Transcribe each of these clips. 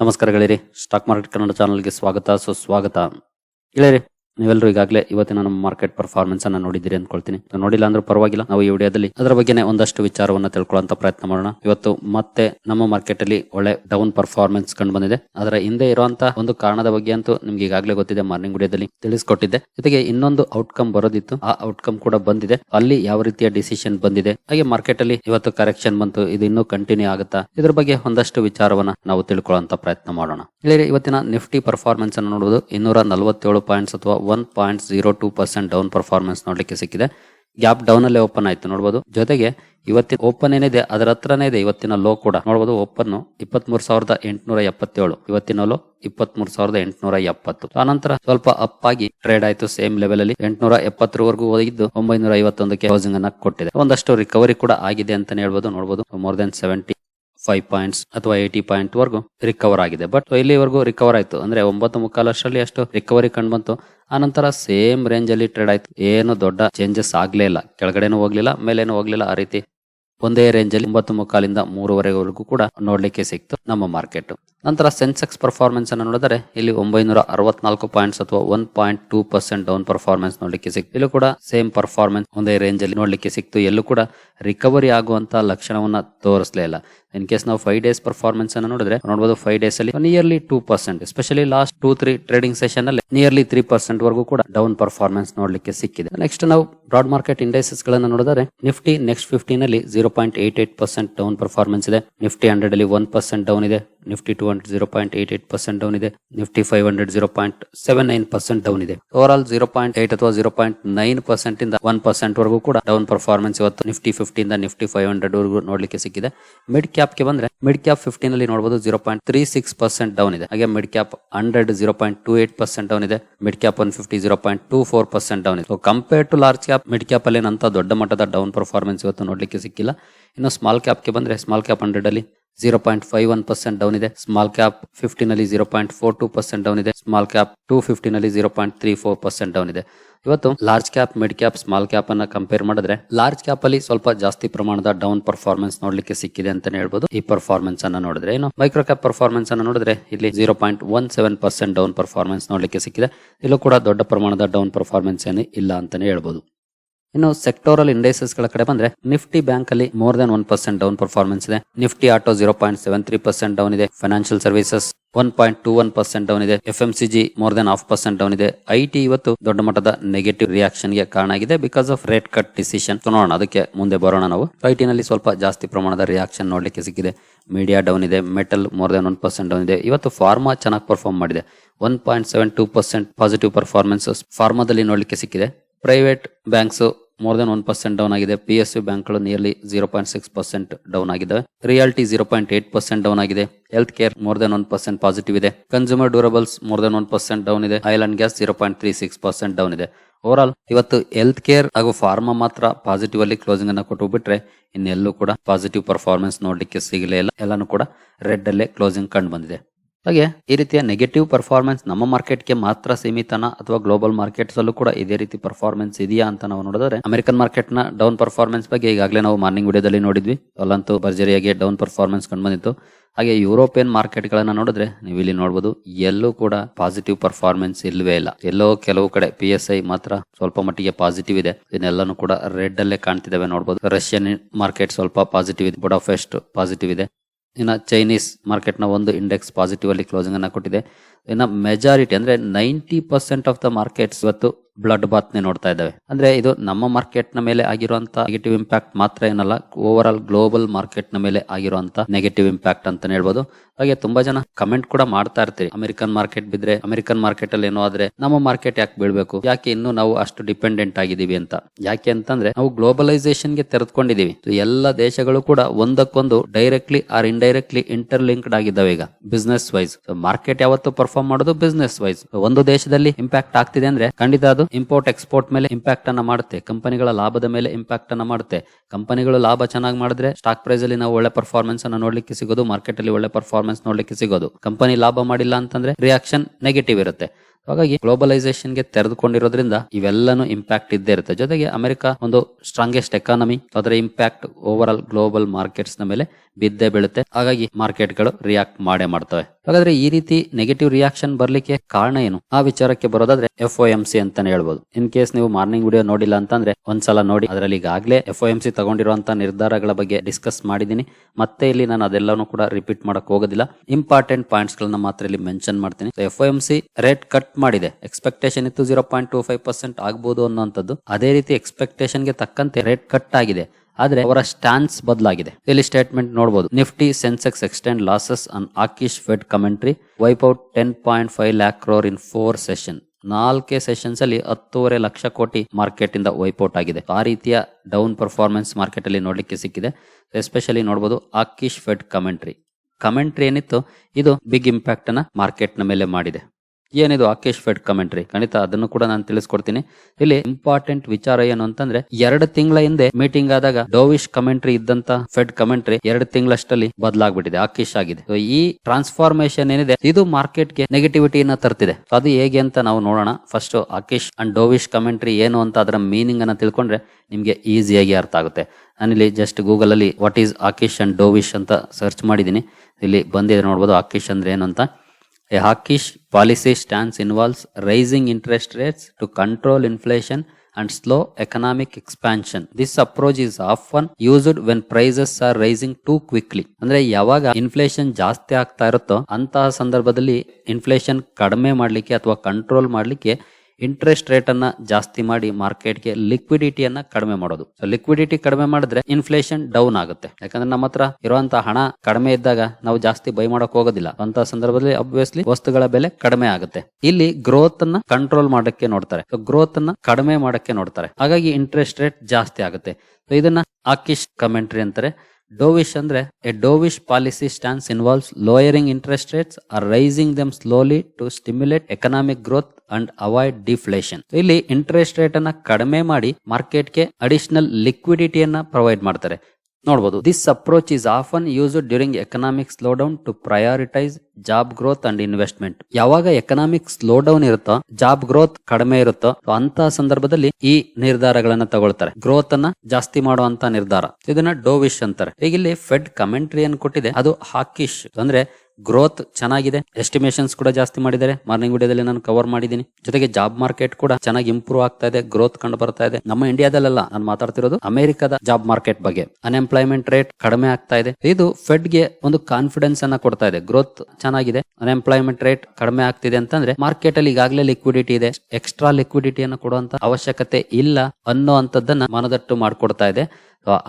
ನಮಸ್ಕಾರ ಗೆಳೆಯರಿ stock market Kannada ಚಾನಲ್ಗೆ ಸ್ವಾಗತ. ಸುಸ್ವಾಗತ. ಗೆಳೆಯರಿ ನೀವೆಲ್ಲರೂ ಈಗಾಗಲೇ ಇವತ್ತಿನ ನಮ್ಮ ಮಾರ್ಕೆಟ್ ಪರ್ಫಾರ್ಮೆನ್ಸ್ ಅನ್ನ ನೋಡಿದ್ರಿ ಅನ್ಕೊಳ್ತೀನಿ ನೋಡಿಲ್ಲ ಅಂದ್ರೆ ಪರವಾಗಿಲ್ಲ. ನಾವು ಈ ವಿಡಿಯೋದಲ್ಲಿ ಅದರ ಬಗ್ಗೆನೇ ಒಂದಷ್ಟು ವಿಚಾರವನ್ನ ತಿಳ್ಕೊಳ್ಳುವಂತ ಪ್ರಯತ್ನ ಮಾಡೋಣ. ಇವತ್ತು ಮತ್ತೆ ನಮ್ಮ ಮಾರ್ಕೆಟ್ ಅಲ್ಲಿ ಒಳ್ಳೆ ಡೌನ್ ಪರ್ಫಾರ್ಮೆನ್ಸ್ ಕಂಡು ಬಂದಿದೆ. ಅದರ ಹಿಂದೆ ಇರುವಂತಹ ಒಂದು ಕಾರಣದ ಬಗ್ಗೆ ಅಂತೂ ನಿಮ್ಗೆ ಈಗಾಗಲೇ ಗೊತ್ತಿದೆ. ಮಾರ್ನಿಂಗ್ ವಿಡಿಯೋದಲ್ಲಿ ತಿಳಿಸ್ಕೊಟ್ಟಿದ್ದೆ. ಜೊತೆಗೆ ಇನ್ನೊಂದು ಔಟ್ಕಮ್ ಬರೋದಿತ್ತು. ಆ ಔಟ್ಕಮ್ ಕೂಡ ಬಂದಿದೆ. ಅಲ್ಲಿ ಯಾವ ರೀತಿಯ ಡಿಸಿಷನ್ ಬಂದಿದೆ. ಹಾಗೆ ಮಾರ್ಕೆಟ್ ಅಲ್ಲಿ ಇವತ್ತು ಕರೆಕ್ಷನ್ ಬಂತು. ಇದು ಇನ್ನೂ ಕಂಟಿನ್ಯೂ ಆಗುತ್ತಾ? ಇದ್ರ ಬಗ್ಗೆ ಒಂದಷ್ಟು ವಿಚಾರವನ್ನ ನಾವು ತಿಳ್ಕೊಳ್ಳುವಂತ ಪ್ರಯತ್ನ ಮಾಡೋಣ. ಇಲ್ಲಿ ಇವತ್ತಿನ ನಿಫ್ಟಿ ಪರ್ಫಾರ್ಮೆನ್ಸ್ ಅನ್ನು ನೋಡುವುದು ಇನ್ನೂರ ನಲವತ್ತೇಳು ಪಾಯಿಂಟ್ಸ್ ಅಥವಾ one point zero two percent down performance ನೋಡ್ಲಿಕ್ಕೆ ಸಿಕ್ಕಿದೆ. ಗ್ಯಾಪ್ ಡೌನ್ ಅಲ್ಲೇ ಓಪನ್ ಆಯ್ತು ನೋಡಬಹುದು ಜೊತೆಗೆ ಇವತ್ತಿನ ಓಪನ್ ಏನಿದೆ, ಅದರ ಹತ್ರನೇ ಇದೆ ಇವತ್ತಿನ ಲೋ ಕೂಡ. ನೋಡಬಹುದು ಓಪನ್ ಇಪ್ಪತ್ತ್ ಮೂರು ಸಾವಿರದ ಎಂಟುನೂರ ಎಪ್ಪತ್ತೇಳು. ಇವತ್ತಿನ ಲೋ ಇಪ್ಪತ್ತ್ ಮೂರ್ ಸಾವಿರದ ಎಂಟುನೂರ ಎಪ್ಪತ್ತು. ಆನಂತರ ಸ್ವಲ್ಪ ಅಪ್ ಆಗಿ ಟ್ರೇಡ್ ಆಯ್ತು ಸೇಮ್ ಲೆವೆಲ್ ಅಲ್ಲಿ. ಎಂಟುನೂರ ಎಪ್ಪತ್ತರವರೆಗೂ ಹೋಗಿದ್ದು ಒಂಬೈನೂರ ಐವತ್ತೊಂದಕ್ಕೆ ಕ್ಲೋಸಿಂಗ್ ಅನ್ನ ಕೊಟ್ಟಿದೆ. ಒಂದಷ್ಟು ರಿಕವರಿ ಕೂಡ ಆಗಿದೆ ಅಂತಾನೆ ಹೇಳ್ಬೋದು ನೋಡಬಹುದು more than seventy five points ಅಥವಾ ಏಯ್ಟಿ ಪಾಯಿಂಟ್ ವರೆಗೂ ರಿಕವರ್ ಆಗಿದೆ. ಬಟ್ ಇಲ್ಲಿವರೆಗೂ ರಿಕವರ್ ಆಯ್ತು? ಅಂದ್ರೆ ಒಂಬತ್ತು ಮುಕ್ಕಾಲಷ್ಟರಲ್ಲಿ ಅಷ್ಟು ರಿಕವರಿ ಕಂಡು ಬಂತು. ಆನಂತರ ಸೇಮ್ ರೇಂಜ್ ಅಲ್ಲಿ ಟ್ರೇಡ್ ಆಯ್ತು. ಏನು ದೊಡ್ಡ ಚೇಂಜಸ್ ಆಗಲೇ ಇಲ್ಲ. ಕೆಳಗಡೆನೂ ಹೋಗ್ಲಿಲ್ಲ, ಮೇಲೇನು ಹೋಗ್ಲಿಲ್ಲ. ಆ ರೀತಿ ಒಂದೇ ರೇಂಜ್ ಅಲ್ಲಿ ಒಂಬತ್ತು ಮುಕ್ಕಾಲಿಂದ ಮೂರುವರೆವರೆಗೂ ಕೂಡ ನೋಡ್ಲಿಕ್ಕೆ ಸಿಕ್ತು ನಮ್ಮ ಮಾರ್ಕೆಟ್ ನಂತರ ಸೆನ್ಸೆಕ್ಸ್ ಪರ್ಫಾರ್ಮೆನ್ಸ್ ಅನ್ನು ನೋಡಿದರೆ ಇಲ್ಲಿ ಒಂಬೈನೂರ ಅರವತ್ನಾಲ್ಕು ಪಾಯಿಂಟ್ಸ್ ಅಥವಾ one point two percent down performance ನೋಡಲಿಕ್ಕೆ ಸಿಕ್ತು. ಇಲ್ಲೂ ಕೂಡ ಸೇಮ್ ಪರ್ಫಾರ್ಮೆನ್ಸ್ ಒಂದೇ ರೇಂಜ್ ಅಲ್ಲಿ ನೋಡಲಿಕ್ಕೆ ಸಿಕ್ತು. ಎಲ್ಲೂ ಕೂಡ ರಿಕವರಿ ಆಗುವಂತಹ ಲಕ್ಷಣವನ್ನ ತೋರಿಸಲೇ ಇಲ್ಲ. ಇನ್ ಕೇಸ್ ನಾವು ಫೈವ್ ಡೇಸ್ ಪರ್ಫಾರ್ಮೆನ್ಸ್ ಅನ್ನು ನೋಡಿದ್ರೆ ನೋಡಬಹುದು ಫೈವ್ ಡೇಸ್ ಅಲ್ಲಿ nearly two percent especially last two three trading session ಅಲ್ಲಿ ನಿಯರ್ಲಿ ತ್ರೀ ಪರ್ಸೆಂಟ್ ವರೆಗೂ ಕೂಡ ಡೌನ್ ಪರ್ಫಾರ್ಮೆನ್ಸ್ ನೋಡಲಿಕ್ಕೆ ಸಿಕ್ಕಿದೆ. ನೆಕ್ಸ್ಟ್ ನಾವು ಬ್ರಾಡ್ ಮಾರ್ಕೆಟ್ ಇಂಡೈಸಸ್ಗಳನ್ನು ನೋಡಿದರೆ ನಿಫ್ಟಿ ನೆಕ್ಸ್ಟ್ ಫಿಫ್ಟೀನ್ ಅಲ್ಲಿ zero point eight eight percent down performance ಇದೆ. ನಿಫ್ಟಿ ಹಂಡ್ರೆಡ್ ಅಲ್ಲಿ ಒನ್ ಪರ್ಸೆಂಟ್ ಡೌನ್ ಇದೆ. Nifty two hundred zero point eight eight percent down ಇದೆ. Nifty five hundred zero point seven nine percent down ಇದೆ. Over all zero point eight ಅಥವಾ zero point nine percent ಇಂದ one percent ವರೆಗೂ ಕೂಡ down performance ಇವತ್ತು Nifty fifty ಇಂದ Nifty five hundred ವರೆಗೂ ನೋಡ್ಲಿಕ್ಕೆ ಸಿಕ್ಕಿದೆ. ಮಿಡ್ ಕ್ಯಾಪ್ಗೆ ಬಂದ್ರೆ ಮಿಡ್ ಕ್ಯಾಪ್ ಫಿಫ್ಟೀನ್ ಅಲ್ಲಿ ನೋಡಬಹುದು zero point three six percent down ಇದೆ. ಹಾಗೆ mid cap hundred zero point two eight percent down ಇದೆ. Mid cap one fifty zero point two four percent down ಇದೆ. Compare to large cap mid cap ಅಲ್ಲಿ ಏನಂತ ದೊಡ್ಡ ಮಟ್ಟದ down performance ಇವತ್ತು ನೋಡ್ಲಿಕ್ಕೆ ಸಿಕ್ಕಿಲ್ಲ. ಇನ್ನು ಸ್ಮಾಲ್ ಕ್ಯಾಪ್ಗೆ ಬಂದ್ರೆ ಸ್ಮಾಲ್ ಕ್ಯಾಪ್ ಹಂಡ್ರೆಡ್ ಅಲ್ಲಿ zero point five one percent down ಇದೆ. ಸ್ಮಾಲ್ ಕ್ಯಾಪ್ ಫಿಫ್ಟಿನಲ್ಲಿ ನಲ್ಲಿ zero point four two percent down ಇದೆ. ಸ್ಮಾಲ್ ಕ್ಯಾಪ್ ಟೂ ಫಿಫ್ಟಿನಲ್ಲಿ ನಲ್ಲಿ zero point three four percent down ಇದೆ. ಇವತ್ತು large cap mid cap small cap ಅನ್ನ ಕಂಪೇರ್ ಮಾಡಿದ್ರೆ ಲಾರ್ಜ್ ಕ್ಯಾಪ್ ಅಲ್ಲಿ ಸ್ವಲ್ಪ ಜಾಸ್ತಿ ಪ್ರಮಾಣದ ಡೌನ್ ಪರ್ಫಾರ್ಮೆನ್ಸ್ ನೋಡ್ಲಿಕ್ಕೆ ಸಿಕ್ಕಿದೆ ಅಂತಾನೆ ಹೇಳ್ಬೋದು. ಈ ಪರ್ಫಾರ್ಮೆನ್ಸ್ ಅನ್ನ ನೋಡಿದ್ರೆ ಏನು? ಮೈಕ್ರೋ ಕ್ಯಾಪ್ ಪರ್ಫಾರ್ಮೆನ್ಸ್ ಅನ್ನ ನೋಡಿದ್ರೆ ಇಲ್ಲಿ zero point one seven percent down performance ನೋಡ್ಲಿಕ್ಕೆ ಸಿಕ್ಕಿದೆ. ಇಲ್ಲೂ ಕೂಡ ದೊಡ್ಡ ಪ್ರಮಾಣದ ಡೌನ್ ಪರ್ಫಾರ್ಮೆನ್ಸ್ ಏನು ಇಲ್ಲ ಅಂತಾನೆ ಹೇಳ್ಬೋದು. ಇನ್ನು ಸೆಕ್ಟೋರಲ್ ಇಂಡೈಸಸ್ಗಳ ಕಡೆ ಬಂದ್ರೆ ನಿಫ್ಟಿ ಬ್ಯಾಂಕ್ ಅಲ್ಲಿ more than one percent down performance ಇದೆ. Nifty auto zero point seven three percent down ಇದೆ. Financial services one point two one percent down ಇದೆ. F M C G more than half percent down ಇದೆ. I T ಇವತ್ತು ದೊಡ್ಡ ಮಟ್ಟದ negative ರಿಯಾಕ್ಷನ್ಗೆ ಕಾರಣ ಆಗಿದೆ. Because of rate cut decision ನೋಡೋಣ, ಅದಕ್ಕೆ ಮುಂದೆ ಬರೋಣ ನಾವು. ಐ ಟಿ ನಲ್ಲಿ ಸ್ವಲ್ಪ ಜಾಸ್ತಿ ಪ್ರಮಾಣದ ರಿಯಾಕ್ಷನ್ ನೋಡ್ಲಿಕ್ಕೆ ಸಿಕ್ಕಿದೆ. ಮೀಡಿಯಾ ಡೌನ್ ಇದೆ. Metal more than one percent down ಇದೆ. ಇವತ್ತು ಫಾರ್ಮಾ ಚೆನ್ನಾಗಿ ಪರ್ಫಾರ್ಮ್ ಮಾಡಿದೆ. One point seven two percent positive performance ಫಾರ್ಮಾದಲ್ಲಿ ನೋಡ್ಲಿಕ್ಕೆ ಸಿಕ್ಕಿದೆ. Private banks more than one percent down ಆಗಿದೆ. ಪಿ ಎಸ್ ಯು ಬ್ಯಾಂಕ್ಗಳು nearly zero point six percent down ಆಗಿದೆ. Realty zero point eight percent down ಆಗಿದೆ. Health care more than one percent positive ಇದೆ. Consumer durables more than one percent down ಇದೆ. Oil and gas zero point three six percent down ಇದೆ. Over all ಇವತ್ತು health care ಹಾಗೂ pharma ಮಾತ್ರ positive ಅಲ್ಲಿ closing ಅನ್ನ ಕೊಟ್ಟು ಬಿಟ್ರೆ ಇನ್ನೆಲ್ಲೂ ಕೂಡ ಪಾಸಿಟಿವ್ ಪರ್ಫಾರ್ಮೆನ್ಸ್ ನೋಡ್ಲಿಕ್ಕೆ ಸಿಗಲೇ ಇಲ್ಲ. ಎಲ್ಲಾನು ಕೂಡ ರೆಡ್ ಅಲ್ಲೇ ಕ್ಲೋಸಿಂಗ್ ಕಂಡು ಬಂದಿದೆ. ಹಾಗೆ ಈ ರೀತಿಯ ನೆಗೆಟಿವ್ ಪರ್ಫಾರ್ಮೆನ್ಸ್ ನಮ್ಮ ಮಾರ್ಕೆಟ್ಗೆ ಮಾತ್ರ ಸೀಮಿತನ ಅಥವಾ ಗ್ಲೋಬಲ್ ಮಾರ್ಕೆಟ್ಸ್ ಅಲ್ಲೂ ಕೂಡ ಇದೇ ರೀತಿ ಪರ್ಫಾರ್ಮೆನ್ಸ್ ಇದೆಯಾ ಅಂತ ನಾವು ನೋಡಿದ್ರೆ ಅಮೆರಿಕನ್ ಮಾರ್ಕೆಟ್ನ ಡೌನ್ ಪರ್ಫಾರ್ಮೆನ್ಸ್ ಬಗ್ಗೆ ಈಗಾಗಲೇ ನಾವು ಮಾರ್ನಿಂಗ್ ವಿಡಿಯೋದಲ್ಲಿ ನೋಡಿದ್ವಿ. ಅಲ್ಲಂತೂ ಭರ್ಜರಿಯಾಗಿ ಡೌನ್ ಪರ್ಫಾರ್ಮೆನ್ಸ್ ಕಂಡು ಬಂದಿತ್ತು ಹಾಗೆ ಯುರೋಪಿಯನ್ ಮಾರ್ಕೆಟ್ ಗಳನ್ನ ನೋಡಿದ್ರೆ ನೀವು ಇಲ್ಲಿ ನೋಡಬಹುದು ಎಲ್ಲೂ ಕೂಡ ಪಾಸಿಟಿವ್ ಪರ್ಫಾರ್ಮೆನ್ಸ್ ಇಲ್ಲವೇ ಇಲ್ಲ. ಎಲ್ಲೋ ಕೆಲವು ಕಡೆ ಪಿ ಎಸ್ ಐ ಮಾತ್ರ ಸ್ವಲ್ಪ ಮಟ್ಟಿಗೆ ಪಾಸಿಟಿವ್ ಇದೆ. ಇದನ್ನೆಲ್ಲಾನು ಕೂಡ ರೆಡ್ ಅಲ್ಲೇ ಕಾಣ್ತಿದ್ದಾವೆ ನೋಡಬಹುದು ರಷ್ಯನ್ ಮಾರ್ಕೆಟ್ ಸ್ವಲ್ಪ ಪಾಸಿಟಿವ್ ಇದೆ. ಬುಡಾಫೆಸ್ಟ್ ಪಾಸಿಟಿವ್ ಇದೆ. ಇನ್ನು ಚೈನೀಸ್ ಮಾರ್ಕೆಟ್ನ ಒಂದು ಇಂಡೆಕ್ಸ್ ಪಾಸಿಟಿವ್ ಅಲ್ಲಿ ಕ್ಲೋಸಿಂಗ್ ಅನ್ನ ಕೊಟ್ಟಿದೆ. ಇನ್ನು ಮೆಜಾರಿಟಿ ಅಂದರೆ ninety percent of the markets ಇವತ್ತು ಬ್ಲಡ್ ಬಾತ್ ನೇ ನೋಡ್ತಾ ಇದ್ದಾವೆ. ಅಂದ್ರೆ ಇದು ನಮ್ಮ ಮಾರ್ಕೆಟ್ನ ಮೇಲೆ ಆಗಿರುವಂತ ನೆಗೆಟಿವ್ ಇಂಪ್ಯಾಕ್ಟ್ ಮಾತ್ರ ಏನಲ್ಲ ಓವರ್ ಆಲ್ ಗ್ಲೋಬಲ್ ಮಾರ್ಕೆಟ್ನ ಮೇಲೆ ಆಗಿರುವಂತ ನೆಗೆಟಿವ್ ಇಂಪ್ಯಾಕ್ಟ್ ಅಂತ ಹೇಳ್ಬೋದು. ಹಾಗೆ ತುಂಬಾ ಜನ ಕಮೆಂಟ್ ಕೂಡ ಮಾಡ್ತಾ ಇರ್ತೀರಿ. ಅಮೆರಿಕನ್ ಮಾರ್ಕೆಟ್ ಬಿದ್ರೆ ಅಮೆರಿಕನ್ ಮಾರ್ಕೆಟ್ ಅಲ್ಲಿ ಏನೋ ಆದ್ರೆ ನಮ್ಮ ಮಾರ್ಕೆಟ್ ಯಾಕೆ ಬೀಳ್ಬೇಕು? ಯಾಕೆ ಇನ್ನು ನಾವು ಅಷ್ಟು ಡಿಪೆಂಡೆಂಟ್ ಆಗಿದೀವಿ ಅಂತ? ಯಾಕೆ ಅಂತಂದ್ರೆ ನಾವು ಗ್ಲೋಬಲೈಸೇಷನ್ಗೆ ತೆರೆದುಕೊಂಡಿದೀವಿ ಎಲ್ಲ ದೇಶಗಳು ಕೂಡ ಒಂದಕ್ಕೊಂದು directly or indirectly interlinked ಆಗಿದ್ದಾವೆ ಈಗ ಬಿಸ್ನೆಸ್ ವೈಸ್ ಮಾರ್ಕೆಟ್ ಯಾವತ್ತು ಪರ್ಫಾರ್ಮ್ ಮಾಡೋದು ಬಿಸ್ನೆಸ್ ವೈಸ್ ಒಂದು ದೇಶದಲ್ಲಿ ಇಂಪ್ಯಾಕ್ಟ್ ಆಗ್ತಿದೆ ಅಂದ್ರೆ ಖಂಡಿತ ಅದು ಇಂಪೋರ್ಟ್ ಎಕ್ಸ್ಪೋರ್ಟ್ ಮೇಲೆ ಇಂಪ್ಯಾಕ್ಟ್ ಅನ್ನ ಮಾಡುತ್ತೆ. ಕಂಪನಿಗಳ ಲಾಭದ ಮೇಲೆ ಇಂಪ್ಯಾಕ್ಟ್ ಅನ್ನ ಮಾಡುತ್ತೆ. ಕಂಪನಿಗಳು ಲಾಭ ಚೆನ್ನಾಗಿ ಮಾಡಿದ್ರೆ ಸ್ಟಾಕ್ ಪ್ರೈಸ್ ಅಲ್ಲಿ ನಾವು ಒಳ್ಳೆ ಪರ್ಫಾರ್ಮೆನ್ಸ್ ಅನ್ನ ನೋಡ್ಲಿಕ್ಕೆ ಸಿಗೋದು ಮಾರ್ಕೆಟ್ ಅಲ್ಲಿ ಒಳ್ಳೆ ಪರ್ಫಾರ್ಮೆನ್ಸ್ ನೋಡ್ಲಿಕ್ಕೆ ಸಿಗೋದು. ಕಂಪನಿ ಲಾಭ ಮಾಡಿಲ್ಲ ಅಂತಂದ್ರೆ ರಿಯಾಕ್ಷನ್ ನೆಗೆಟಿವ್ ಇರುತ್ತೆ. ಹಾಗಾಗಿ ಗ್ಲೋಬಲೈಸೇಷನ್ಗೆ ತೆರೆದುಕೊಂಡಿರೋದ್ರಿಂದ ಇವೆಲ್ಲನೂ ಇಂಪ್ಯಾಕ್ಟ್ ಇದ್ದೇ ಇರುತ್ತೆ. ಜೊತೆಗೆ ಅಮೆರಿಕ ಒಂದು ಸ್ಟ್ರಾಂಗೆಸ್ಟ್ ಎಕಾನಮಿ ಅದರ ಇಂಪ್ಯಾಕ್ಟ್ ಓವರ್ ಆಲ್ ಗ್ಲೋಬಲ್ ಮಾರ್ಕೆಟ್ಸ್ನ ಮೇಲೆ ಬಿದ್ದೇ ಬೀಳುತ್ತೆ. ಹಾಗಾಗಿ ಮಾರ್ಕೆಟ್ಗಳು ರಿಯಾಕ್ಟ್ ಮಾಡೇ ಮಾಡ್ತವೆ. ಹಾಗಾದ್ರೆ ಈ ರೀತಿ ನೆಗೆಟಿವ್ ರಿಯಾಕ್ಷನ್ ಬರ್ಲಿಕ್ಕೆ ಕಾರಣ ಏನು? ಆ ವಿಚಾರಕ್ಕೆ ಬರೋದಾದ್ರೆ ಎಫ್ ಒ ಎಂ ಸಿ ಅಂತಾನೆ ಹೇಳ್ಬೋದು. ಇನ್ ಕೇಸ್ ನೀವು ಮಾರ್ನಿಂಗ್ ವಿಡಿಯೋ ನೋಡಿಲ್ಲ ಅಂತಂದ್ರೆ ಒಂದ್ಸಲ ನೋಡಿ. ಅದರಲ್ಲಿ ಈಗಾಗಲೇ ಎಫ್ ಒ ಎಂ ಸಿ ತಗೊಂಡಿರುವಂತಹ ನಿರ್ಧಾರಗಳ ಬಗ್ಗೆ ಡಿಸ್ಕಸ್ ಮಾಡಿದೀನಿ ಮತ್ತೆ ಇಲ್ಲಿ ನಾನು ಅದೆಲ್ಲನೂ ಕೂಡ ರಿಪೀಟ್ ಮಾಡಕ್ ಹೋಗೋದಿಲ್ಲ. ಇಂಪಾರ್ಟೆಂಟ್ ಪಾಯಿಂಟ್ಸ್ ಗಳನ್ನ ಮಾತ್ರ ಇಲ್ಲಿ ಮೆನ್ಷನ್ ಮಾಡ್ತೀನಿ. F M C rate cut ಮಾಡಿದೆ. ಎಕ್ಸ್ಪೆಕ್ಟೇಷನ್ ಇತ್ತು zero point two five percent ಆಗ್ಬೋದು ಅನ್ನೋಂಥದ್ದು ಅದೇ ರೀತಿ ಎಕ್ಸ್ಪೆಕ್ಟೇಷನ್ಗೆ ತಕ್ಕಂತೆ ರೇಟ್ ಕಟ್ ಆಗಿದೆ. ಆದ್ರೆ ಅವರ ಸ್ಟ್ಯಾನ್ಸ್ ಬದಲಾಗಿದೆ. ಇಲ್ಲಿ ಸ್ಟೇಟ್ಮೆಂಟ್ ನೋಡಬಹುದು Nifty Sensex extend losses on hawkish Fed commentary wipe out ten point five lakh crore in four session ನಾಲ್ಕೇ ಸೆಷನ್ಸ್ ಅಲ್ಲಿ ಹತ್ತೂವರೆ ಲಕ್ಷ ಕೋಟಿ ಮಾರ್ಕೆಟ್ ಇಂದ ವೈಪೌಟ್ ಆಗಿದೆ. ಆ ರೀತಿಯ ಡೌನ್ ಪರ್ಫಾರ್ಮೆನ್ಸ್ ಮಾರ್ಕೆಟ್ ಅಲ್ಲಿ ನೋಡ್ಲಿಕ್ಕೆ ಸಿಕ್ಕಿದೆ. ಎಸ್ಪೆಷಲಿ ನೋಡಬಹುದು ಆಕಿಶ್ ಫೆಡ್ ಕಮೆಂಟ್ರಿ ಕಮೆಂಟ್ರಿ ಏನಿತ್ತು? ಇದು ಬಿಗ್ ಇಂಪ್ಯಾಕ್ಟ್ ಅನ್ನ ಮಾರ್ಕೆಟ್ನ ಮೇಲೆ ಮಾಡಿದೆ. ಏನಿದು ಆಕೇಶ್ ಫೆಡ್ ಕಮೆಂಟ್ರಿ ಖಂಡಿತ ಅದನ್ನು ಕೂಡ ನಾನು ತಿಳಿಸ್ಕೊಡ್ತೀನಿ. ಇಲ್ಲಿ ಇಂಪಾರ್ಟೆಂಟ್ ವಿಚಾರ ಏನು ಅಂತಂದ್ರೆ, ಎರಡು ತಿಂಗಳ ಹಿಂದೆ ಮೀಟಿಂಗ್ ಆದಾಗ ಡೋವಿಶ್ ಕಮೆಂಟ್ರಿ ಇದ್ದಂತ ಫೆಡ್ ಕಮೆಂಟ್ರಿ ಎರಡು ತಿಂಗಳಷ್ಟಲ್ಲಿ ಬದಲಾಗ್ಬಿಟ್ಟಿದೆ, ಆಕೇಶ್ ಆಗಿದೆ. ಈ ಟ್ರಾನ್ಸ್ಫಾರ್ಮೇಶನ್ ಏನಿದೆ, ಇದು ಮಾರ್ಕೆಟ್ಗೆ ನೆಗೆಟಿವಿಟಿಯನ್ನ ತರ್ತಿದೆ. ಅದು ಹೇಗೆ ಅಂತ ನಾವು ನೋಡೋಣ. First hawkish and dovish commentary ಏನು ಅಂತ ಅದರ ಮೀನಿಂಗ್ ಅನ್ನ ತಿಳ್ಕೊಂಡ್ರೆ ನಿಮ್ಗೆ ಈಸಿಯಾಗಿ ಅರ್ಥ ಆಗುತ್ತೆ. ನಾನಿಲ್ಲಿ ಜಸ್ಟ್ ಗೂಗಲ್ ಅಲ್ಲಿ what is hawkish and dovish ಅಂತ ಸರ್ಚ್ ಮಾಡಿದೀನಿ ಇಲ್ಲಿ ಬಂದಿದೆ ನೋಡ್ಬೋದು ಆಕೇಶ್ ಅಂದ್ರೆ ಏನು ಅಂತ. A hawkish policy stance involves raising interest rates to control inflation and slow economic expansion. This approach is often used when prices are rising too quickly. ಅಂದ್ರೆ ಯಾವಾಗ ಇನ್ಫ್ಲೇಷನ್ ಜಾಸ್ತಿ ಆಗ್ತಾ ಇರುತ್ತೋ ಅಂತಹ ಸಂದರ್ಭದಲ್ಲಿ ಇನ್ಫ್ಲೇಷನ್ ಕಡಿಮೆ ಮಾಡಲಿಕ್ಕೆ ಅಥವಾ ಕಂಟ್ರೋಲ್ ಮಾಡಲಿಕ್ಕೆ ಇಂಟ್ರೆಸ್ಟ್ ರೇಟ್ ಅನ್ನ ಜಾಸ್ತಿ ಮಾಡಿ ಮಾರ್ಕೆಟ್ಗೆ ಲಿಕ್ವಿಡಿಟಿಯನ್ನ ಕಡಿಮೆ ಮಾಡೋದು. ಸೊ ಲಿಕ್ವಿಡಿಟಿ ಕಡಿಮೆ ಮಾಡಿದ್ರೆ ಇನ್ಫ್ಲೇಷನ್ ಡೌನ್ ಆಗುತ್ತೆ. ಯಾಕಂದ್ರೆ ನಮ್ಮ ಹತ್ರ ಇರುವಂತಹ ಹಣ ಕಡಿಮೆ ಇದ್ದಾಗ ನಾವು ಜಾಸ್ತಿ ಬೈ ಮಾಡಕ್ ಹೋಗೋದಿಲ್ಲ. ಅಂತ ಸಂದರ್ಭದಲ್ಲಿ ಅಬ್ವಿಯಸ್ಲಿ ವಸ್ತುಗಳ ಬೆಲೆ ಕಡಿಮೆ ಆಗುತ್ತೆ. ಇಲ್ಲಿ ಗ್ರೋತ್ ಅನ್ನ ಕಂಟ್ರೋಲ್ ಮಾಡಕ್ಕೆ ನೋಡ್ತಾರೆ. ಗ್ರೋತ್ ಅನ್ನ ಕಡಿಮೆ ಮಾಡಕ್ಕೆ ನೋಡ್ತಾರೆ. ಹಾಗಾಗಿ ಇಂಟ್ರೆಸ್ಟ್ ರೇಟ್ ಜಾಸ್ತಿ ಆಗುತ್ತೆ. ಸೊ ಇದನ್ನ ಆಕಿಶ್ ಕಮೆಂಟ್ರಿ ಅಂತಾರೆ. ಡೋವಿಶ್ ಅಂದ್ರೆ a dovish policy stance involves lowering interest rates or raising them slowly to stimulate economic growth and avoid deflation. ಇಲ್ಲಿ ಇಂಟ್ರೆಸ್ಟ್ ರೇಟ್ ಅನ್ನ ಕಡಿಮೆ ಮಾಡಿ ಮಾರ್ಕೆಟ್ಗೆ ಅಡಿಷನಲ್ ಲಿಕ್ವಿಡಿಟಿಯನ್ನ ಪ್ರೊವೈಡ್ ಮಾಡ್ತಾರೆ. ನೋಡಬಹುದು this approach is often used during economic slowdown to prioritise job growth and investment ಯಾವಾಗ economic slowdown ಇರುತ್ತೋ ಜಾಬ್ ಗ್ರೋತ್ ಕಡಿಮೆ ಇರುತ್ತೋ ಅಂತ ಸಂದರ್ಭದಲ್ಲಿ ಈ ನಿರ್ಧಾರಗಳನ್ನ ತಗೊಳ್ತಾರೆ. ಗ್ರೋತ್ ಅನ್ನ ಜಾಸ್ತಿ ಮಾಡುವಂತ ನಿರ್ಧಾರ. ಇದನ್ನ ಡೋವಿಶ್ ಅಂತಾರೆ. ಈಗ ಇಲ್ಲಿ ಫೆಡ್ ಕಮೆಂಟ್ರಿ ಏನ್ ಕೊಟ್ಟಿದೆ. ಅದು ಹಾಕಿಶ್ ಅಂದ್ರೆ ಗ್ರೋತ್ ಚೆನ್ನಾಗಿದೆ. ಎಸ್ಟಿಮೇಷನ್ಸ್ ಕೂಡ ಜಾಸ್ತಿ ಮಾಡಿದ್ದಾರೆ. ಮಾರ್ನಿಂಗ್ ವಿಡಿಯೋದಲ್ಲಿ ನಾನು ಕವರ್ ಮಾಡಿದ್ದೀನಿ. ಜೊತೆಗೆ ಜಾಬ್ ಮಾರ್ಕೆಟ್ ಕೂಡ ಚೆನ್ನಾಗಿ ಇಂಪ್ರೂವ್ ಆಗ್ತಾ ಇದೆ. ಗ್ರೋತ್ ಕಂಡು ಬರ್ತಾ ಇದೆ. ನಮ್ಮ ಇಂಡಿಯಾದಲ್ಲೆಲ್ಲ ನಾನು ಮಾತಾಡ್ತಿರೋದು ಅಮೆರಿಕದ ಜಾಬ್ ಮಾರ್ಕೆಟ್ ಬಗ್ಗೆ. ಅನ್ಎಂಪ್ಲಾಯ್ಮೆಂಟ್ ರೇಟ್ ಕಡಿಮೆ ಆಗ್ತಾ ಇದೆ. ಇದು ಫೆಡ್ಗೆ ಒಂದು ಕಾನ್ಫಿಡೆನ್ಸ್ ಅನ್ನ ಕೊಡ್ತಾ ಇದೆ. ಗ್ರೋತ್ ಚೆನ್ನಾಗಿದೆ. ಅನ್ಎಂಪ್ಲಾಯ್ಮೆಂಟ್ ರೇಟ್ ಕಡಿಮೆ ಆಗ್ತಿದೆ ಅಂತಂದ್ರೆ ಮಾರ್ಕೆಟ್ ಅಲ್ಲಿ ಈಗಾಗಲೇ ಲಿಕ್ವಿಡಿಟಿ ಇದೆ. ಎಕ್ಸ್ಟ್ರಾ ಲಿಕ್ವಿಡಿಟಿಯನ್ನು ಕೊಡುವಂತ ಅವಶ್ಯಕತೆ ಇಲ್ಲ ಅನ್ನೋ ಅಂತದನ್ನ ಮನದಟ್ಟು ಮಾಡಿಕೊಡ್ತಾ ಇದೆ.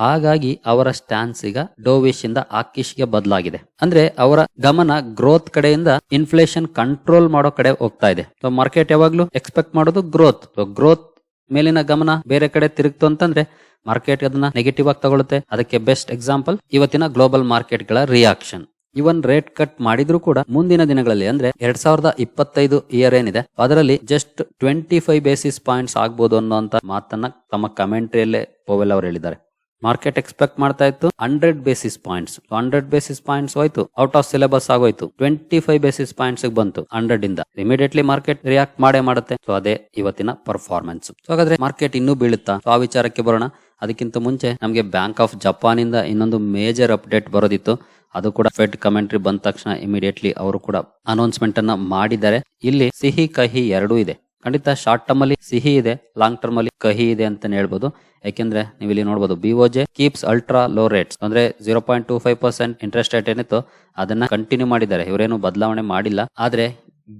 ಹಾಗಾಗಿ ಅವರ ಸ್ಟ್ಯಾನ್ಸ್ ಈಗ ಡೋವಿಶ್ ಇಂದ ಆಕಿಶ್ಗೆ ಬದಲಾಗಿದೆ. ಅಂದ್ರೆ ಅವರ ಗಮನ ಗ್ರೋತ್ ಕಡೆಯಿಂದ ಇನ್ಫ್ಲೇಷನ್ ಕಂಟ್ರೋಲ್ ಮಾಡೋ ಕಡೆ ಹೋಗ್ತಾ ಇದೆ. ಮಾರ್ಕೆಟ್ ಯಾವಾಗ್ಲೂ ಎಕ್ಸ್ಪೆಕ್ಟ್ ಮಾಡೋದು ಗ್ರೋತ್ ಗ್ರೋತ್ ಮೇಲಿನ ಗಮನ ಬೇರೆ ಕಡೆ ತಿರುಗ್ತು ಅಂತಂದ್ರೆ ಮಾರ್ಕೆಟ್ ಅದನ್ನ ನೆಗೆಟಿವ್ ಆಗಿ ತಗೊಳುತ್ತೆ. ಅದಕ್ಕೆ ಬೆಸ್ಟ್ ಎಕ್ಸಾಂಪಲ್ ಇವತ್ತಿನ ಗ್ಲೋಬಲ್ ಮಾರ್ಕೆಟ್ಗಳ ರಿಯಾಕ್ಷನ್ ಇವನ್ ರೇಟ್ ಕಟ್ ಮಾಡಿದ್ರು ಕೂಡ ಮುಂದಿನ ದಿನಗಳಲ್ಲಿ ಅಂದ್ರೆ ಎರಡ್ ಸಾವಿರದ ಇಪ್ಪತ್ತೈದು ಇಯರ್ ಏನಿದೆ, ಅದರಲ್ಲಿ just twenty five basis points ಆಗ್ಬೋದು ಅನ್ನೋ ಮಾತನ್ನ ತಮ್ಮ ಕಮೆಂಟ್ರಿಯಲ್ಲೇ ಪೋವೆಲ್ ಅವರು ಹೇಳಿದ್ದಾರೆ. ಮಾರ್ಕೆಟ್ ಎಕ್ಸ್ಪೆಕ್ಟ್ ಮಾಡ್ತಾ ಇತ್ತು hundred basis points hundred basis points ಹೋಯ್ತು. ಔಟ್ ಆಫ್ ಸಿಲೆಬಸ್ ಆಗೋಯ್ತು. ಟ್ವೆಂಟಿ ಫೈವ್ ಬೇಸಿಸ್ ಪಾಯಿಂಟ್ಸ್ ಬಂತು ಹಂಡ್ರೆಡ್ ಇಂದ. ಇಮಿಡಿಯೇಟ್ಲಿ ಮಾರ್ಕೆಟ್ ರಿಯಾಕ್ಟ್ ಮಾಡೇ ಮಾಡುತ್ತೆ. ಸೊ ಅದೇ ಇವತ್ತಿನ ಪರ್ಫಾರ್ಮೆನ್ಸ್ ಸೊ ಹಾಗಾದ್ರೆ ಮಾರ್ಕೆಟ್ ಇನ್ನೂ ಬೀಳುತ್ತಾ? ಆ ವಿಚಾರಕ್ಕೆ ಬರೋಣ. ಅದಕ್ಕಿಂತ ಮುಂಚೆ ನಮಗೆ ಬ್ಯಾಂಕ್ ಆಫ್ ಜಪಾನ್ ಇಂದ ಇನ್ನೊಂದು ಮೇಜರ್ ಅಪ್ಡೇಟ್ ಬರೋದಿತ್ತು. ಅದು ಕೂಡ ಫೆಡ್ ಕಮೆಂಟ್ರಿ ಬಂದ ತಕ್ಷಣ ಇಮಿಡಿಯೇಟ್ಲಿ ಅವರು ಕೂಡ ಅನೌನ್ಸ್ಮೆಂಟ್ ಅನ್ನ ಮಾಡಿದ್ದಾರೆ. ಇಲ್ಲಿ ಸಿಹಿ ಕಹಿ ಎರಡೂ ಇದೆ. ಖಂಡಿತ ಶಾರ್ಟ್ ಟರ್ಮ್ ಅಲ್ಲಿ ಸಿಹಿ ಇದೆ ಲಾಂಗ್ ಟರ್ಮ್ ಅಲ್ಲಿ ಕಹಿ ಇದೆ ಅಂತ ಹೇಳ್ಬೋದು. ಯಾಕೆಂದ್ರೆ ನೀವು ಇಲ್ಲಿ ನೋಡಬಹುದು BOJ keeps ultra low rates ಅಂದ್ರೆ zero point two five percent interest rate ಏನಿತ್ತು ಅದನ್ನ ಕಂಟಿನ್ಯೂ ಮಾಡಿದ್ದಾರೆ. ಇವರೇನು ಬದಲಾವಣೆ ಮಾಡಿಲ್ಲ. ಆದ್ರೆ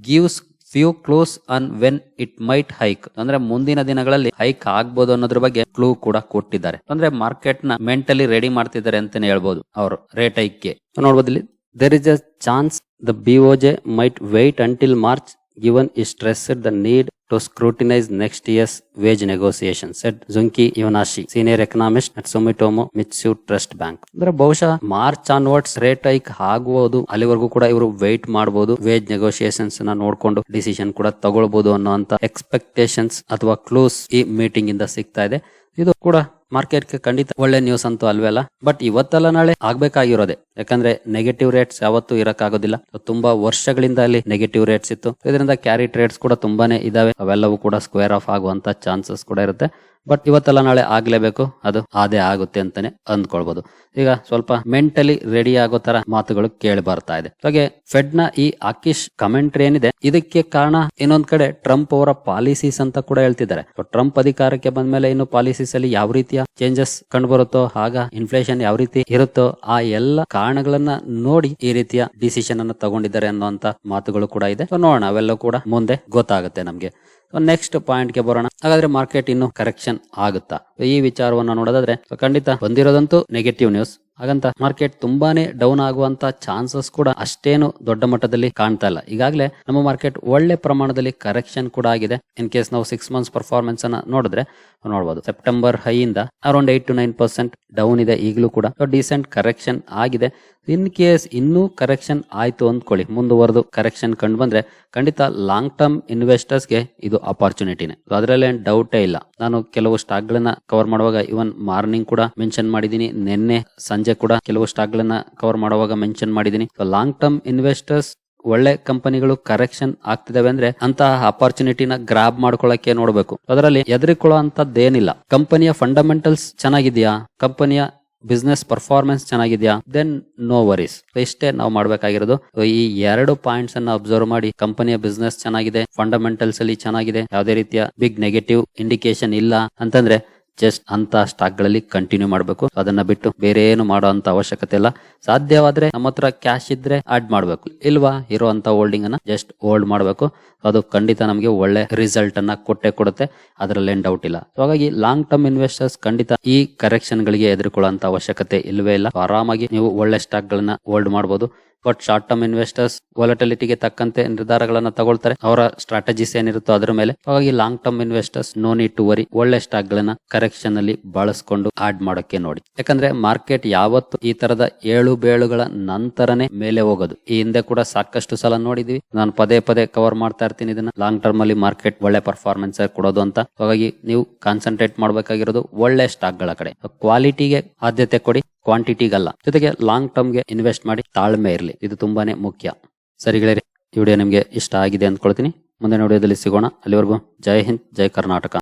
gives few clues on when it might hike ಅಂದ್ರೆ ಮುಂದಿನ ದಿನಗಳಲ್ಲಿ ಹೈಕ್ ಆಗ್ಬೋದು ಅನ್ನೋದ್ರ ಬಗ್ಗೆ ಕ್ಲೂ ಕೂಡ ಕೊಟ್ಟಿದ್ದಾರೆ. ಅಂದ್ರೆ ಮಾರ್ಕೆಟ್ನ ಮೆಂಟಲಿ ರೆಡಿ ಮಾಡ್ತಿದ್ದಾರೆ ಅಂತಾನೆ ಹೇಳ್ಬೋದು ಅವರು ರೇಟ್ ಹೈಕ್ಗೆ ನೋಡ್ಬೋದು ಇಲ್ಲಿ there is a chance the BOJ might wait until March given is stressed the need to scrutinize next year's wage negotiations said Zunki Ivanashi, senior economist at Sumitomo Mitsui Trust Bank ಅಂದ್ರೆ ಬಹುಶಃ March onwards rate hike ಆಗಬಹುದು ಅಲ್ಲಿವರೆಗೂ ಕೂಡ ಇವರು wait ಮಾಡಬಹುದು wage ನೆಗೋಸಿಯೇಷನ್ಸ್ನ ನೋಡ್ಕೊಂಡು decision ಕೂಡ ತಗೊಳ್ಬಹುದು ಅನ್ನೋ ಎಕ್ಸ್ಪೆಕ್ಟೇಷನ್ಸ್ ಅಥವಾ ಕ್ಲೋಸ್ ಈ ಮೀಟಿಂಗ್ ಇಂದ ಸಿಗ್ತಾ ಇದೆ ಇದು ಕೂಡ ಮಾರ್ಕೆಟ್ಗೆ ಖಂಡಿತ ಒಳ್ಳೆ ನ್ಯೂಸ್ ಅಂತೂ ಅಲ್ವೇ ಅಲ್ಲ ಬಟ್ ಇವತ್ತಲ್ಲ ನಾಳೆ ಆಗ್ಬೇಕಾಗಿರೋದೆ. ಯಾಕಂದ್ರೆ ನೆಗೆಟಿವ್ ರೇಟ್ಸ್ ಯಾವತ್ತೂ ಇರಕ್ಕಾಗೋದಿಲ್ಲ. ತುಂಬಾ ವರ್ಷಗಳಿಂದ ಅಲ್ಲಿ ನೆಗೆಟಿವ್ ರೇಟ್ಸ್ ಇತ್ತು. ಇದರಿಂದ ಕ್ಯಾರಿ ಟ್ರೇಡ್ಸ್ ಕೂಡ ತುಂಬಾನೇ ಇದಾವೆ. ಅವೆಲ್ಲವೂ ಕೂಡ ಸ್ಕ್ವೇರ್ ಆಫ್ ಆಗುವಂತ ಚಾನ್ಸಸ್ ಕೂಡ ಇರುತ್ತೆ. ಬಟ್ ಇವತ್ತಲ್ಲ ನಾಳೆ ಆಗ್ಲೇಬೇಕು. ಅದು ಅದೇ ಆಗುತ್ತೆ ಅಂತಾನೆ ಅಂದ್ಕೊಳ್ಬಹುದು ಈಗ ಸ್ವಲ್ಪ ಮೆಂಟಲಿ ರೆಡಿ ಆಗೋ ತರ ಮಾತುಗಳು ಕೇಳಿ ಬರ್ತಾ ಇದೆ. ಹಾಗೆ ಫೆಡ್ನ ಈ ಆಕಿಶ್ ಕಮೆಂಟ್ರಿ ಏನಿದೆ, ಇದಕ್ಕೆ ಕಾರಣ ಇನ್ನೊಂದ್ ಕಡೆ ಟ್ರಂಪ್ ಅವರ ಪಾಲಿಸೀಸ್ ಅಂತ ಕೂಡ ಹೇಳ್ತಿದ್ದಾರೆ. ಟ್ರಂಪ್ ಅಧಿಕಾರಕ್ಕೆ ಬಂದ ಮೇಲೆ ಇನ್ನು ಪಾಲಿಸೀಸ್ ಅಲ್ಲಿ ಯಾವ ರೀತಿಯ ಚೇಂಜಸ್ ಕಂಡು ಬರುತ್ತೋ ಆಗ ಇನ್ಫ್ಲೇಷನ್ ಯಾವ ರೀತಿ ಇರುತ್ತೋ, ಆ ಎಲ್ಲ ಕಾರಣಗಳನ್ನ ನೋಡಿ ಈ ರೀತಿಯ ಡಿಸಿಷನ್ ಅನ್ನು ತಗೊಂಡಿದ್ದಾರೆ ಅನ್ನುವಂತ ಮಾತುಗಳು ಕೂಡ ಇದೆ. ನೋಡೋಣ, ಅವೆಲ್ಲ ಕೂಡ ಮುಂದೆ ಗೊತ್ತಾಗುತ್ತೆ ನಮ್ಗೆ. ನೆಕ್ಸ್ಟ್ ಪಾಯಿಂಟ್ಗೆ ಬರೋಣ. ಹಾಗಾದ್ರೆ ಮಾರ್ಕೆಟ್ ಇನ್ನು ಕರೆಕ್ಷನ್ ಆಗುತ್ತಾ? ಈ ವಿಚಾರವನ್ನು ನೋಡೋದಾದ್ರೆ, ಖಂಡಿತ ಬಂದಿರೋದಂತೂ ನೆಗೆಟಿವ್ ನ್ಯೂಸ್ ಹಾಗಂತ ಮಾರ್ಕೆಟ್ ತುಂಬಾನೇ ಡೌನ್ ಆಗುವಂತ ಚಾನ್ಸಸ್ ಕೂಡ ಅಷ್ಟೇನು ದೊಡ್ಡ ಮಟ್ಟದಲ್ಲಿ ಕಾಣ್ತಾ ಇಲ್ಲ. ಈಗಾಗಲೇ ನಮ್ಮ ಮಾರ್ಕೆಟ್ ಒಳ್ಳೆ ಪ್ರಮಾಣದಲ್ಲಿ ಕರೆಕ್ಷನ್ ಕೂಡ ಆಗಿದೆ. ಇನ್ ಕೇಸ್ ನಾವು ಸಿಕ್ಸ್ ಮಂತ್ಸ್ ಪರ್ಫಾರ್ಮೆನ್ಸ್ ಅನ್ನ ನೋಡಿದ್ರೆ ನೋಡಬಹುದು ಸೆಪ್ಟೆಂಬರ್ ಹೈ ಇಂದ around eight to nine percent down ಇದೆ ಈಗಲೂ ಕೂಡ. ಡಿಸೆಂಟ್ ಕರೆಕ್ಷನ್ ಆಗಿದೆ. ಇನ್ ಕೇಸ್ ಇನ್ನೂ ಕರೆಕ್ಷನ್ ಆಯ್ತು ಅಂದ್ಕೊಳ್ಳಿ. ಮುಂದುವರೆದು ಕರೆಕ್ಷನ್ ಕಂಡು ಬಂದ್ರೆ ಖಂಡಿತ ಲಾಂಗ್ ಟರ್ಮ್ ಇನ್ವೆಸ್ಟರ್ಸ್ಗೆ ಇದು ಅಪಾರ್ಚುನಿಟಿನೇ ಅದರಲ್ಲಿ ಏನ್ ಡೌಟೇ ಇಲ್ಲ. ನಾನು ಕೆಲವು ಸ್ಟಾಕ್ ಗಳನ್ನ ಕವರ್ ಮಾಡುವಾಗ ಇವನ್ ಮಾರ್ನಿಂಗ್ ಕೂಡ ಮೆನ್ಷನ್ ಮಾಡಿದೀನಿ. ನಿನ್ನೆ ಸಂಜೆ ಕೂಡ ಕೆಲವು ಸ್ಟಾಕ್ ಗಳನ್ನ ಕವರ್ ಮಾಡುವಾಗ ಮೆನ್ಷನ್ ಮಾಡಿದೀನಿ. ಲಾಂಗ್ ಟರ್ಮ್ ಇನ್ವೆಸ್ಟರ್ಸ್ ಒಳ್ಳೆ ಕಂಪನಿಗಳು ಕರೆಕ್ಷನ್ ಆಗ್ತಿದಾವೆ ಅಂದ್ರೆ ಅಂತಹ ಅಪರ್ಚುನಿಟಿನ ಗ್ರಾಬ್ ಮಾಡ್ಕೊಳಕ್ಕೆ ನೋಡಬೇಕು. ಅದರಲ್ಲಿ ಎದುರಿಕೊಳ್ಳೋ ಅಂತದ್ದೇನಿಲ್ಲ ಕಂಪನಿಯ ಫಂಡಮೆಂಟಲ್ಸ್ ಚೆನ್ನಾಗಿದ್ಯಾ? ಕಂಪನಿಯ ಬಿಸ್ನೆಸ್ ಪರ್ಫಾರ್ಮೆನ್ಸ್ ಚೆನ್ನಾಗಿದ್ಯಾ? ದೆನ್ ನೋ ವರೀಸ್ ಇಷ್ಟೇ ನಾವು ಮಾಡ್ಬೇಕಾಗಿರೋದು. ಈ ಎರಡು ಪಾಯಿಂಟ್ಸ್ ಅನ್ನ ಅಬ್ಸರ್ವ್ ಮಾಡಿ ಕಂಪನಿಯ ಬಿಸ್ನೆಸ್ ಚೆನ್ನಾಗಿದೆ ಫಂಡಮೆಂಟಲ್ಸ್ ಅಲ್ಲಿ ಚೆನ್ನಾಗಿದೆ, ಯಾವುದೇ ರೀತಿಯ ಬಿಗ್ ನೆಗೆಟಿವ್ ಇಂಡಿಕೇಶನ್ ಇಲ್ಲ ಅಂತಂದ್ರೆ ಜಸ್ಟ್ ಅಂತ ಸ್ಟಾಕ್ಗಳಲ್ಲಿ ಕಂಟಿನ್ಯೂ ಮಾಡಬೇಕು ಅದನ್ನ ಬಿಟ್ಟು ಬೇರೆ ಏನು ಮಾಡೋ ಅಂತ ಅವಶ್ಯಕತೆ ಇಲ್ಲ. ಸಾಧ್ಯವಾದ್ರೆ ನಮ್ಮ ಹತ್ರ ಕ್ಯಾಶ್ ಇದ್ರೆ ಆಡ್ ಮಾಡಬೇಕು. ಇಲ್ವಾ ಇರುವಂತ ಹೋಲ್ಡಿಂಗ್ ಅನ್ನ ಜಸ್ಟ್ ಹೋಲ್ಡ್ ಮಾಡಬೇಕು. ಅದು ಖಂಡಿತ ನಮಗೆ ಒಳ್ಳೆ ರಿಸಲ್ಟ್ ಅನ್ನ ಕೊಟ್ಟೆ ಕೊಡುತ್ತೆ. ಅದರಲ್ಲಿ ಡೌಟ್ ಇಲ್ಲ. ಹಾಗಾಗಿ ಲಾಂಗ್ ಟರ್ಮ್ ಇನ್ವೆಸ್ಟರ್ಸ್ ಖಂಡಿತ ಈ ಕರೆಕ್ಷನ್ ಗಳಿಗೆ ಎದುರುಕೊಳ್ಳುವಂತ ಅವಶ್ಯಕತೆ ಇಲ್ವೇ ಇಲ್ಲ. ಆರಾಮಾಗಿ ನೀವು ಒಳ್ಳೆ ಸ್ಟಾಕ್ ಗಳನ್ನ ಹೋಲ್ಡ್ ಮಾಡಬಹುದು ಬಟ್ ಶಾರ್ಟ್ ಟರ್ಮ್ ಇನ್ವೆಸ್ಟರ್ಸ್ ವಾಲಟಿಲಿಟಿಗೆ ತಕ್ಕಂತೆ ನಿರ್ಧಾರಗಳನ್ನ ತಗೊಳ್ತಾರೆ. ಅವರ ಸ್ಟ್ರಾಟಜಿಸ್ ಏನಿರುತ್ತೋ ಅದರ ಮೇಲೆ. ಹಾಗಾಗಿ long term investors no need to worry ಒಳ್ಳೆ ಸ್ಟಾಕ್ ಗಳನ್ನ ಕರೆಕ್ಷನ್ ಅಲ್ಲಿ ಬಳಸ್ಕೊಂಡು ಆಡ್ ಮಾಡೋಕೆ ನೋಡಿ. ಯಾಕಂದ್ರೆ ಮಾರ್ಕೆಟ್ ಯಾವತ್ತು ಈ ತರದ ಏಳು ಬೇಳುಗಳ ನಂತರನೇ ಮೇಲೆ ಹೋಗೋದು. ಈ ಹಿಂದೆ ಕೂಡ ಸಾಕಷ್ಟು ಸಲ ನೋಡಿದ್ವಿ. ನಾನು ಪದೇ ಪದೇ ಕವರ್ ಮಾಡ್ತಾ ಇರ್ತೀನಿ ಇದನ್ನ. ಲಾಂಗ್ ಟರ್ಮ್ ಅಲ್ಲಿ ಮಾರ್ಕೆಟ್ ಒಳ್ಳೆ ಪರ್ಫಾರ್ಮೆನ್ಸ್ ಕೊಡೋದು ಅಂತ. ಹಾಗಾಗಿ ನೀವು ಕಾನ್ಸಂಟ್ರೇಟ್ ಮಾಡಬೇಕಾಗಿರೋದು ಒಳ್ಳೆ ಸ್ಟಾಕ್ಗಳ ಕಡೆ. ಕ್ವಾಲಿಟಿಗೆ ಆದ್ಯತೆ ಕೊಡಿ. ಕ್ವಾಂಟಿಟಿಗಲ್ಲ. ಜೊತೆಗೆ ಲಾಂಗ್ ಟರ್ಮ್ಗೆ ಇನ್ವೆಸ್ಟ್ ಮಾಡಿ ತಾಳ್ಮೆ ಇರಲಿ. ಇದು ತುಂಬಾನೇ ಮುಖ್ಯ. ಸರಿ ಗೆಳೆಯರಿ, ಈ ವಿಡಿಯೋ ನಿಮಗೆ ಇಷ್ಟ ಆಗಿದೆ ಅಂದ್ಕೊಳ್ತೀನಿ. ಮುಂದಿನ ವಿಡಿಯೋದಲ್ಲಿ ಸಿಗೋಣ. ಅಲ್ಲಿವರೆಗೂ ಜೈ ಹಿಂದ್, ಜೈ ಕರ್ನಾಟಕ.